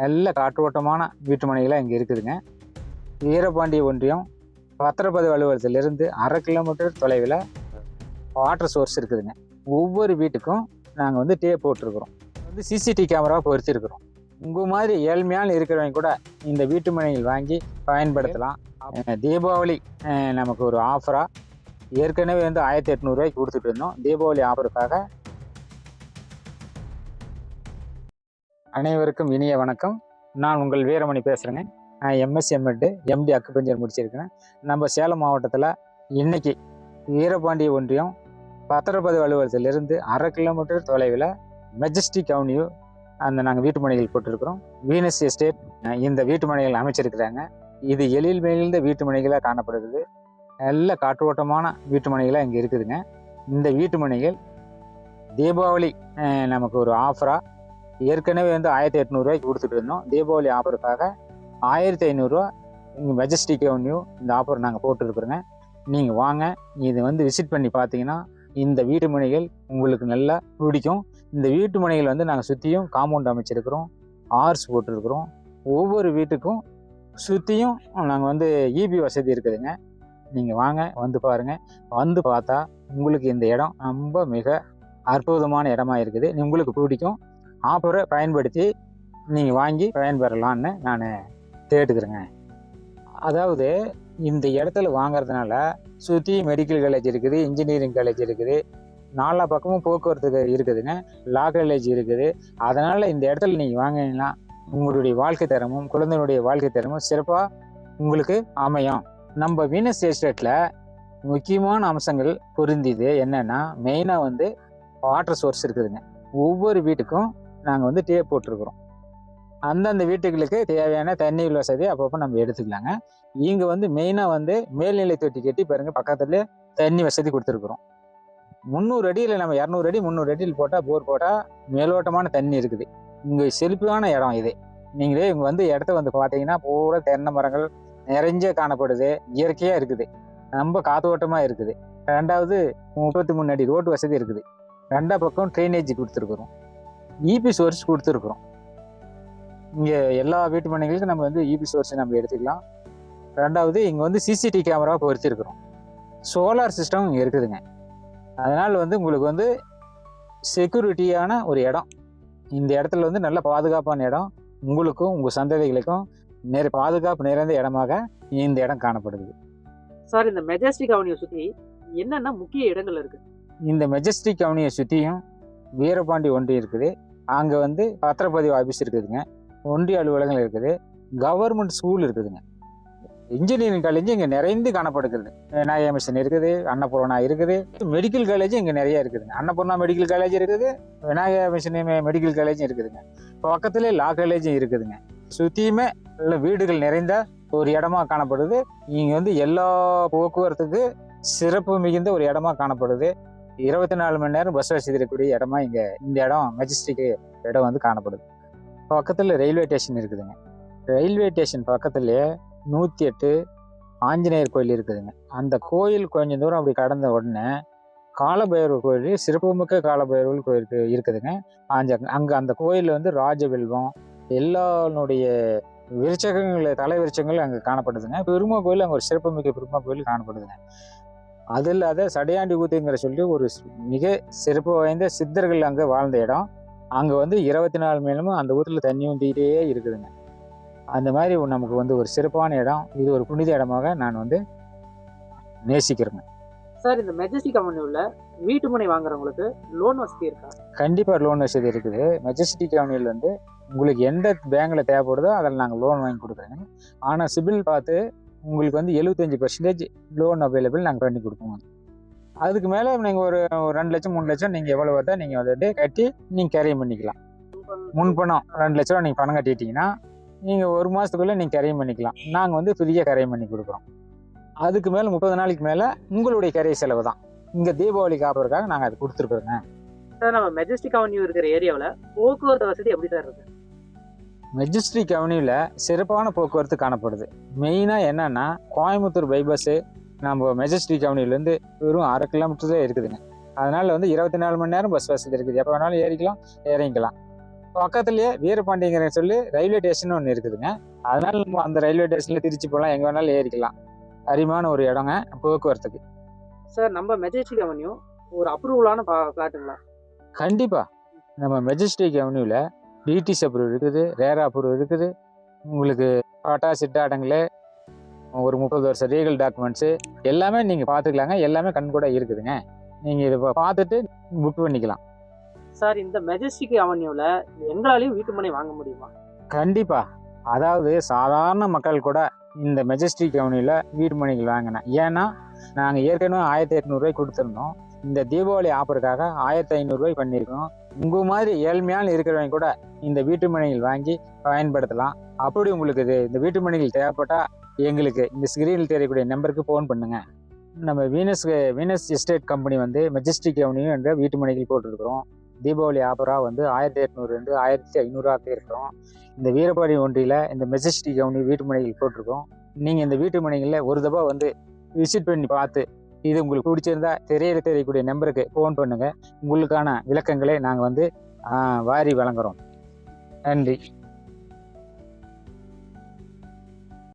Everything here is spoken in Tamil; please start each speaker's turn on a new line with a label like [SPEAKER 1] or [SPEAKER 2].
[SPEAKER 1] நல்ல காற்றோட்டமான வீட்டு மனைகளாக இங்கே இருக்குதுங்க. வீரபாண்டி ஒன்றியம் பத்திரப்பதிவு அலுவலகத்திலிருந்து அரை கிலோமீட்டர் தொலைவில் வாட்டர் சோர்ஸ் இருக்குதுங்க. ஒவ்வொரு வீட்டுக்கும் நாங்கள் வந்து டேப் போட்டிருக்கிறோம். வந்து சிசிடிவி கேமரா பொருத்திருக்கிறோம். உங்கள் மாதிரி ஏழ்மையான இருக்கிறவங்க கூட இந்த வீட்டு மனைகள் வாங்கி பயன்படுத்தலாம். தீபாவளி நமக்கு ஒரு ஆஃபராக ஏற்கனவே வந்து ஆயிரத்தி எட்நூறுவாய்க்கு கொடுத்துட்டு இருந்தோம். தீபாவளி ஆஃபருக்காக அனைவருக்கும் இனிய வணக்கம். நான் உங்கள் வீரமணி பேசுகிறேங்க நான் எம்எஸ்சி எம்எட்டு எம்டி அக்குபஞ்சர் முடிச்சிருக்கிறேன். நம்ம சேலம் மாவட்டத்தில் இன்னைக்கு வீரபாண்டி ஒன்றியம் பத்திரப்பதிவு அலுவலகத்திலிருந்து அரை கிலோமீட்டர் தொலைவில் மெஜஸ்டிக் அவென்யூ அந்த நாங்கள் வீட்டு மனைகள் போட்டிருக்கிறோம். வீனஸ் எஸ்டேட் இந்த வீட்டு மனைகள் அமைச்சிருக்கிறாங்க. இது எழில் மேலிருந்த வீட்டு மனைகளாக காணப்படுகிறது. நல்ல காற்றோட்டமான வீட்டு மனைகளாக இங்கே இருக்குதுங்க. இந்த வீட்டு மனைகள் தீபாவளி நமக்கு ஒரு ஆஃபராக ஏற்கனவே வந்து ஆயிரத்தி எட்நூறுவாய்க்கு கொடுத்துட்டு இருந்தோம். தீபாவளி ஆஃபருக்காக ஆயிரத்தி ஐநூறுரூவா இங்கே மெஜஸ்டிக் அவென்யூ இந்த ஆஃபர் நாங்கள் போட்டுருக்குறோங்க. நீங்கள் வாங்க இது வந்து விசிட் பண்ணி பார்த்தீங்கன்னா இந்த வீட்டு மனைகள் உங்களுக்கு நல்லா பிடிக்கும். இந்த வீட்டு மனைகள் வந்து நாங்கள் சுற்றியும் காம்பவுண்ட் அமைச்சிருக்கிறோம் ஆர்ஸ் போட்டிருக்கிறோம். ஒவ்வொரு வீட்டுக்கும் சுற்றியும் நாங்கள் வந்து இபி வசதி இருக்குதுங்க. நீங்கள் வாங்க வந்து பாருங்கள் வந்து பார்த்தா உங்களுக்கு இந்த இடம் ரொம்ப மிக அற்புதமான இடமா இருக்குது. உங்களுக்கு பிடிக்கும். ஆஃபரை பயன்படுத்தி நீங்கள் வாங்கி பயன்பெறலான்னு நான் கேட்டுக்கிறேங்க. அதாவது இந்த இடத்துல வாங்குறதுனால சுற்றி மெடிக்கல் காலேஜ் இருக்குது இன்ஜினியரிங் காலேஜ் இருக்குது நாலா பக்கமும் போக்குவரத்து இருக்குதுங்க லா காலேஜ் இருக்குது. அதனால் இந்த இடத்துல நீங்கள் வாங்கினீங்கன்னா உங்களுடைய வாழ்க்கை தரமும் குழந்தைகளுடைய வாழ்க்கை தரமும் சிறப்பாக உங்களுக்கு அமையும். நம்ம வீனஸ் எஸ்டேட்டில் முக்கியமான அம்சங்கள் புரிந்தது என்னென்னா மெயினாக வந்து வாட்டர் சோர்ஸ் இருக்குதுங்க. ஒவ்வொரு வீட்டுக்கும் நாங்கள் வந்து டேப் போட்டிருக்கிறோம். அந்தந்த வீட்டுகளுக்கு தேவையான தண்ணீர் வசதி அப்பப்போ நம்ம எடுத்துக்கலாங்க. இங்கே வந்து மெயினாக வந்து மேல்நிலை தொட்டி கட்டி பாருங்க பக்கத்தில் தண்ணி வசதி கொடுத்துருக்குறோம். முந்நூறு அடியில் நம்ம இரநூறு அடி முந்நூறு அடியில் போட்டால் போர் போட்டால் மேலோட்டமான தண்ணி இருக்குது. இங்கே செழிப்பான இடம் இது. நீங்களே இங்கே வந்து இடத்த வந்து பார்த்தீங்கன்னா பூரா தென்னை மரங்கள் நிறைஞ்ச காணப்படுது. இயற்கையாக இருக்குது. ரொம்ப காத்தோட்டமாக இருக்குது. ரெண்டாவது முப்பத்தி மூணு அடி ரோட்டு வசதி இருக்குது. ரெண்டா பக்கம் ட்ரைனேஜ் கொடுத்துருக்குறோம். இபி சோர்ஸ் கொடுத்துருக்குறோம். இங்கே எல்லா வீட்டு மனைகளுக்கும் நம்ம வந்து இபி சோர்ஸ் நம்ம எடுத்துக்கலாம். ரெண்டாவது இங்கே வந்து சிசிடிவி கேமரா பொருத்திருக்கிறோம். சோலார் சிஸ்டம் இங்கே இருக்குதுங்க. அதனால் வந்து உங்களுக்கு வந்து செக்யூரிட்டியான ஒரு இடம். இந்த இடத்துல வந்து நல்ல பாதுகாப்பான இடம். உங்களுக்கும் உங்கள் சந்ததிகளுக்கும் நிறைய பாதுகாப்பு நிறைந்த இடமாக இந்த இடம் காணப்படுது.
[SPEAKER 2] சார் இந்த மெஜஸ்டிக் அவனியை சுத்தி என்னென்ன முக்கிய இடங்கள் இருக்கு?
[SPEAKER 1] இந்த மெஜஸ்டிக் அவனியை சுற்றியும் வீரபாண்டி ஒன்றியம் இருக்குது. அங்கே வந்து பத்திரப்பதிவு ஆஃபீஸ் இருக்குதுங்க. ஒன்றிய அலுவலகங்கள் இருக்குது. கவர்மெண்ட் ஸ்கூல் இருக்குதுங்க. இன்ஜினியரிங் காலேஜ் இங்கே நிறைந்து காணப்படுகிறது. விநாயகா மிஷன் இருக்குது அன்னபூர்ணா இருக்குது. மெடிக்கல் காலேஜ் இங்கே நிறைய இருக்குதுங்க. அன்னபூர்ணா மெடிக்கல் காலேஜ் இருக்குது விநாயகா மிஷன் மெடிக்கல் காலேஜும் இருக்குதுங்க. பக்கத்துலேயே லா காலேஜும் இருக்குதுங்க. சுற்றியுமே உள்ள வீடுகள் நிறைந்த ஒரு இடமா காணப்படுது. இங்கே வந்து எல்லா போக்குவரத்துக்கு சிறப்பு மிகுந்த ஒரு இடமா காணப்படுது. இருபத்தி நாலு மணி நேரம் பஸ் வசதி இருக்கக்கூடிய இடமா இங்கே இந்த இடம் மெஜஸ்டிக் இடம் வந்து காணப்படுது. பக்கத்தில் ரயில்வே ஸ்டேஷன் இருக்குதுங்க. ரயில்வே ஸ்டேஷன் பக்கத்துலேயே நூற்றி எட்டு ஆஞ்சநேயர் கோயில் இருக்குதுங்க. அந்த கோயில் கொஞ்சம் தூரம் அப்படி கடந்த உடனே காலபைரவர் கோயில் சிறப்புமிக்க காலபைரவர் கோயில் இருக்குதுங்க. ஆஞ்ச அங்கே அந்த கோயிலில் வந்து ராஜவெல்வம் எல்லாருடைய விருச்சகங்கள் தலை விருச்சகங்கள் அங்கே காணப்படுதுங்க. பெருமா கோயில் அங்கே ஒரு சிறப்புமிக்க பெருமா கோயில் காணப்படுதுங்க. அது இல்லாத சடையாண்டி ஊத்துங்கிற சொல்லி ஒரு மிக சிறப்பு வாய்ந்த சித்தர்கள் அங்கே வாழ்ந்த இடம். அங்கே வந்து இருபத்தி நாலு மேலும் அந்த ஊரில் தண்ணி வந்துக்கிட்டே இருக்குதுங்க. அந்த மாதிரி நமக்கு வந்து ஒரு சிறப்பான இடம். இது ஒரு புனித இடமாக நான் வந்து நேசிக்கிறேங்க.
[SPEAKER 2] சார் இந்த மெஜஸ்டிக் அவனியூல வீட்டு மனை வாங்குறவங்களுக்கு லோன் வசதி இருக்கா?
[SPEAKER 1] கண்டிப்பாக லோன் வசதி இருக்குது. மெஜஸ்டிக் அவனியில் வந்து உங்களுக்கு எந்த பேங்கில் தேவைப்படுதோ அதில் நாங்கள் லோன் வாங்கி கொடுக்குறோங்க. ஆனால் சிபில் பார்த்து உங்களுக்கு வந்து எழுபத்தஞ்சி பர்சன்டேஜ் லோன் அவைலபிள் நாங்கள் பண்ணி கொடுப்போம். அதுக்கு மேலே நீங்கள் ஒரு ஒரு ரெண்டு லட்சம் மூணு லட்சம் நீங்கள் எவ்வளோ வருதோ நீங்கள் வந்துட்டு கட்டி நீங்கள் கேரியம் பண்ணிக்கலாம். முன்பணம் ரெண்டு லட்ச ரூபா நீங்கள் பணம் கட்டிட்டீங்கன்னா நீங்கள் ஒரு மாதத்துக்குள்ளே நீங்கள் கரையம் பண்ணிக்கலாம். நாங்கள் வந்து ஃப்ரீயாக கரையம் பண்ணி கொடுக்குறோம். அதுக்கு மேலே முப்பது நாளைக்கு மேலே உங்களுடைய கரைய செலவு தான். இங்கே தீபாவளி காப்பதற்காக நாங்கள் அது கொடுத்துருக்குறோங்க.
[SPEAKER 2] சார் நம்ம மெஜஸ்டிக் அவென்யூ இருக்கிற ஏரியாவில் போக்குவரத்து வசதி எப்படி சார் இருக்குது
[SPEAKER 1] மெஜஸ்ட்ரிக் அவென்யூவில் சிறப்பான போக்குவரத்து காணப்படுது. மெயினாக என்னன்னா கோயம்புத்தூர் பைபாஸு நம்ம மெஜஸ்ட்ரிக் அவென்யூலேருந்து வெறும் அரை கிலோமீட்டர் தான் இருக்குதுங்க. அதனால வந்து இருபத்தி நாலு மணி நேரம் பஸ் வசதி இருக்குது. எப்போ வேணாலும் ஏறிக்கலாம் இறங்கிக்கலாம். பக்கத்துலயே வீரபாண்டிங்கிற சொல்லி ரயில்வே ஸ்டேஷன் ஒன்று இருக்குதுங்க. அதனால நம்ம அந்த ரயில்வே ஸ்டேஷன்ல திருச்சி போகலாம் எங்க வேணாலும் ஏறிக்கலாம். அருமையான ஒரு இடங்க போக்குவரத்துக்கு.
[SPEAKER 2] சார் நம்ம மெஜஸ்டிக் அவென்யூ ஒரு அப்ரூவலான பிளாட்டுங்களா
[SPEAKER 1] கண்டிப்பா. நம்ம மெஜஸ்டிக் அவென்யூவில் டிடிசி அப்ரூவ் இருக்குது ரேரா அப்ரூவ் இருக்குது. உங்களுக்கு பாட்டா சிட்டாடங்களே ஒரு முப்பது வருஷம் லீகல் டாக்குமெண்ட்ஸு எல்லாமே நீங்கள் பார்த்துக்கலாங்க எல்லாமே கண் கூட இருக்குதுங்க. நீங்கள் இதை பார்த்துட்டு புக் பண்ணிக்கலாம்.
[SPEAKER 2] சார் இந்த மெஜஸ்டிக் அவென்யூல எங்களாலையும் வீட்டு மனை வாங்க முடியுமா?
[SPEAKER 1] கண்டிப்பா. அதாவது சாதாரண மக்கள் கூட இந்த மெஜஸ்டிக் அவனியில் வீட்டு மணிகள் வாங்கினேன் ஏன்னா நாங்கள் ஏற்கனவே ஆயிரத்தி எட்நூறுவாய் கொடுத்துருந்தோம். இந்த தீபாவளி ஆஃபருக்காக ஆயிரத்தி ஐநூறுரூவாய் பண்ணியிருக்கோம். உங்கள் மாதிரி ஏழ்மையான இருக்கிறவங்க கூட இந்த வீட்டு மனைகள் வாங்கி பயன்படுத்தலாம். அப்படி உங்களுக்கு இது இந்த வீட்டு மனைகள் தேவைப்பட்டால் எங்களுக்கு இந்த ஸ்க்ரீனில் தெரியக்கூடிய நம்பருக்கு ஃபோன் பண்ணுங்கள் நம்ம வீனஸ் வீனஸ் எஸ்டேட் கம்பெனி வந்து மெஜஸ்டிக் அவனியும் என்ற வீட்டு மனைகள் போட்டிருக்கிறோம். தீபாவளி ஆஃபராக வந்து ஆயிரத்தி எட்நூறுலேருந்து ஆயிரத்தி ஐநூறுரூவா இருக்கிறோம். இந்த வீரபாடி ஒன்றியில் இந்த மெஜஸ்டிக் அவனி வீட்டு மனைகள் போட்டிருக்கோம். நீங்கள் இந்த வீட்டு மனைகளில் ஒரு தடவை வந்து விசிட் பண்ணி பார்த்து இது உங்களுக்கு பிடிச்சிருந்தா தெரியல தெரியக்கூடிய நம்பருக்கு ஃபோன் பண்ணுங்கள் உங்களுக்கான விளக்கங்களை நாங்கள் வந்து வாரி வழங்குறோம். అండి